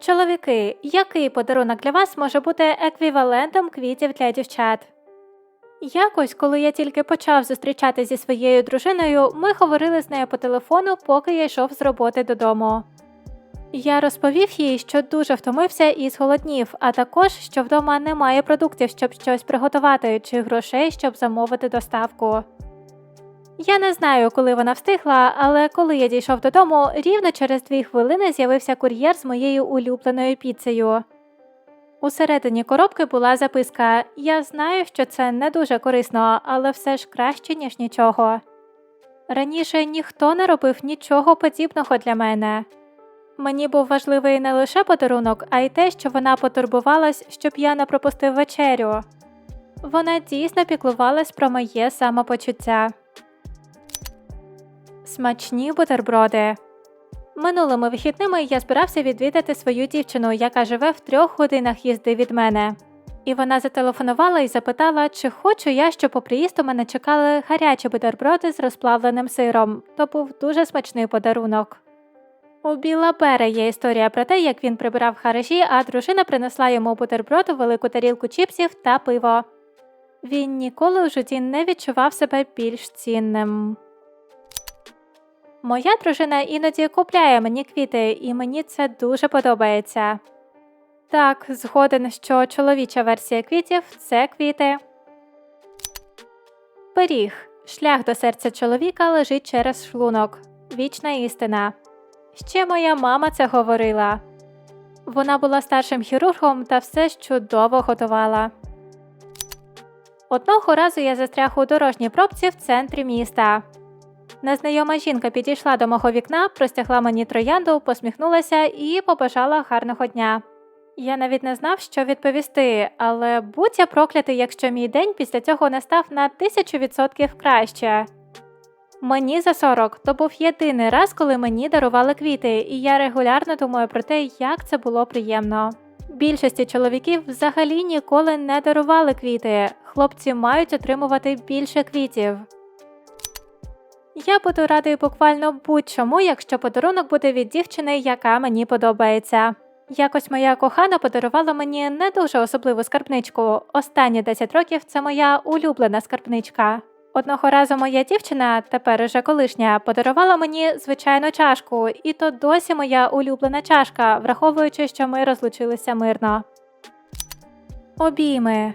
Чоловіки, який подарунок для вас може бути еквівалентом квітів для дівчат? Якось, коли я тільки почав зустрічатися зі своєю дружиною, ми говорили з нею по телефону, поки я йшов з роботи додому. Я розповів їй, що дуже втомився і зголоднів, а також, що вдома немає продуктів, щоб щось приготувати, чи грошей, щоб замовити доставку. Я не знаю, коли вона встигла, але коли я дійшов додому, рівно через дві хвилини з'явився кур'єр з моєю улюбленою піцею. Усередині коробки була записка Я знаю, що це не дуже корисно, але все ж краще, ніж нічого. Раніше ніхто не робив нічого подібного для мене. Мені був важливий не лише подарунок, а й те, що вона потурбувалась, щоб я не пропустив вечерю. Вона дійсно піклувалась про моє самопочуття. Смачні бутерброди. Минулими вихідними я збирався відвідати свою дівчину, яка живе в трьох годинах їзди від мене. І вона зателефонувала і запитала, чи хочу я, щоб по приїзду мене чекали гарячі бутерброди з розплавленим сиром. То був дуже смачний подарунок. У Біла Бера є історія про те, як він прибирав в гаражі, а дружина принесла йому бутерброд, велику тарілку чіпсів та пиво. Він ніколи у житті не відчував себе більш цінним. Моя дружина іноді купляє мені квіти, і мені це дуже подобається. Так, згоден, що чоловіча версія квітів це квіти. Пиріг. Шлях до серця чоловіка лежить через шлунок. Вічна істина. Ще моя мама це говорила. Вона була старшим хірургом та все чудово готувала. Одного разу я застряг у дорожній пробці в центрі міста. Незнайома жінка підійшла до мого вікна, простягла мені троянду, посміхнулася і побажала гарного дня. Я навіть не знав, що відповісти, але будь я проклятий, якщо мій день після цього не став на тисячу відсотків краще. Мені за 40 то був єдиний раз, коли мені дарували квіти, і я регулярно думаю про те, як це було приємно. Більшості чоловіків взагалі ніколи не дарували квіти. Хлопці мають отримувати більше квітів. Я буду радий буквально будь-чому, якщо подарунок буде від дівчини, яка мені подобається. Якось моя кохана подарувала мені не дуже особливу скарбничку. Останні 10 років це моя улюблена скарбничка. Одного разу моя дівчина, тепер уже колишня, подарувала мені звичайну чашку, і то досі моя улюблена чашка, враховуючи, що ми розлучилися мирно. Обійми.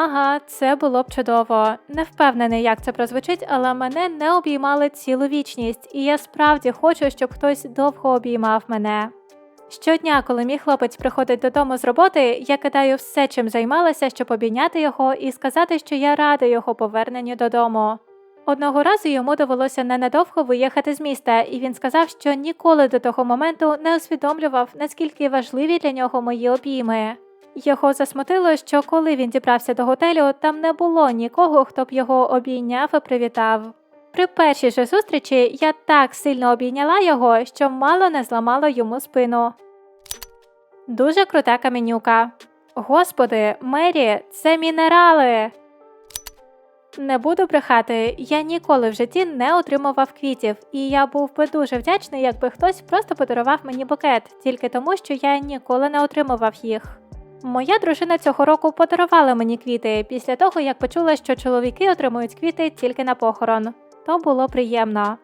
Ага, це було б чудово. Не впевнений, як це прозвучить, але мене не обіймали цілу вічність, і я справді хочу, щоб хтось довго обіймав мене. Щодня, коли мій хлопець приходить додому з роботи, я кидаю все, чим займалася, щоб обійняти його і сказати, що я рада його поверненню додому. Одного разу йому довелося ненадовго виїхати з міста, і він сказав, що ніколи до того моменту не усвідомлював, наскільки важливі для нього мої обійми. Його засмутило, що коли він дібрався до готелю, там не було нікого, хто б його обійняв і привітав. При першій же зустрічі я так сильно обійняла його, що мало не зламало йому спину. Дуже крута каменюка. Господи, Мері, це мінерали. Не буду брехати, я ніколи в житті не отримував квітів, і я був би дуже вдячний, якби хтось просто подарував мені букет, тільки тому, що я ніколи не отримував їх. Моя дружина цього року подарувала мені квіти після того, як почула, що чоловіки отримують квіти тільки на похорон. То було приємно.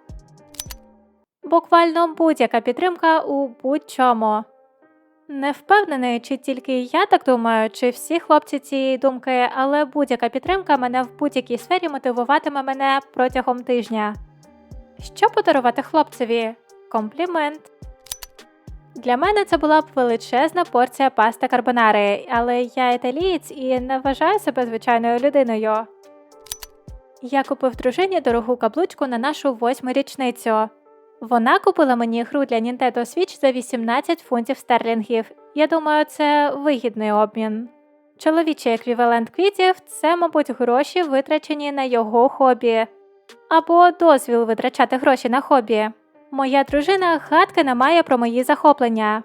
Буквально будь-яка підтримка у будь-чому. Не впевнений, чи тільки я так думаю, чи всі хлопці цієї думки, але будь-яка підтримка мене в будь-якій сфері мотивуватиме мене протягом тижня. Що подарувати хлопцеві? Комплімент. Для мене це була б величезна порція пасти карбонари, але я італієць і не вважаю себе звичайною людиною. Я купив дружині дорогу каблучку на нашу восьму річницю. Вона купила мені гру для Nintendo Switch за 18 фунтів стерлінгів. Я думаю, це вигідний обмін. Чоловічий еквівалент квітів це, мабуть, гроші, витрачені на його хобі, або дозвіл витрачати гроші на хобі. Моя дружина гадки не має про мої захоплення.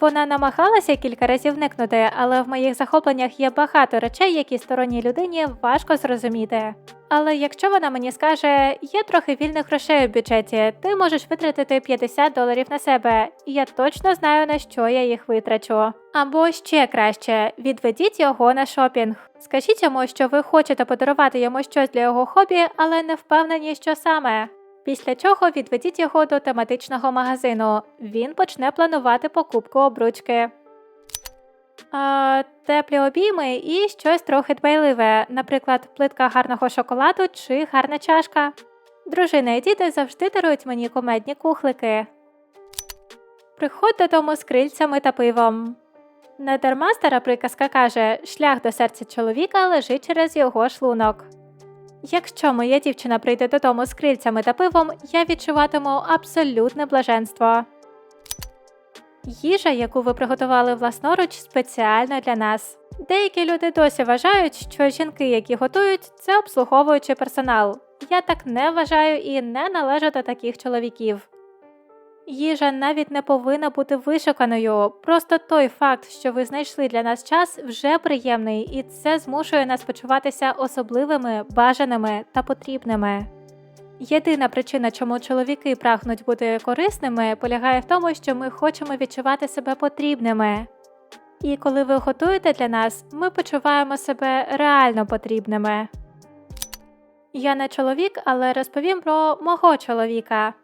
Вона намагалася кілька разів вникнути, але в моїх захопленнях є багато речей, які сторонній людині важко зрозуміти. Але якщо вона мені скаже, є трохи вільних грошей у бюджеті, ти можеш витратити 50 доларів на себе, і я точно знаю на що я їх витрачу. Або ще краще, відведіть його на шопінг. Скажіть йому, що ви хочете подарувати йому щось для його хобі, але не впевнені, що саме. Після чого відведіть його до тематичного магазину. Він почне планувати покупку обручки. А, теплі обійми і щось трохи дбайливе, наприклад, плитка гарного шоколаду чи гарна чашка. Дружина і діти завжди дарують мені кумедні кухлики. Приходь додому з крильцями та пивом. Недарма стара приказка каже, шлях до серця чоловіка лежить через його шлунок. Якщо моя дівчина прийде додому з крильцями та пивом, я відчуватиму абсолютне блаженство. Їжа, яку ви приготували власноруч, спеціально для нас. Деякі люди досі вважають, що жінки, які готують, це обслуговуючий персонал. Я так не вважаю і не належу до таких чоловіків. Їжа навіть не повинна бути вишуканою. Просто той факт, що ви знайшли для нас час, вже приємний, і це змушує нас почуватися особливими, бажаними та потрібними. Єдина причина, чому чоловіки прагнуть бути корисними, полягає в тому, що ми хочемо відчувати себе потрібними. І коли ви готуєте для нас, ми почуваємо себе реально потрібними. Я не чоловік, але розповім про мого чоловіка.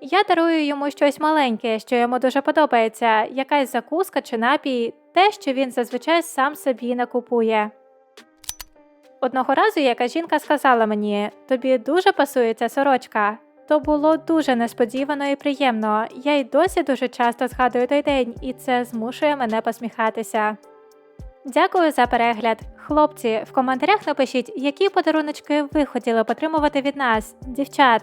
Я дарую йому щось маленьке, що йому дуже подобається, якась закуска чи напій, те, що він зазвичай сам собі не купує. Одного разу яка жінка сказала мені: тобі дуже пасує ця сорочка. То було дуже несподівано і приємно. Я й досі дуже часто згадую той день, і це змушує мене посміхатися. Дякую за перегляд. Хлопці, в коментарях напишіть, які подаруночки ви хотіли б отримувати від нас, дівчат.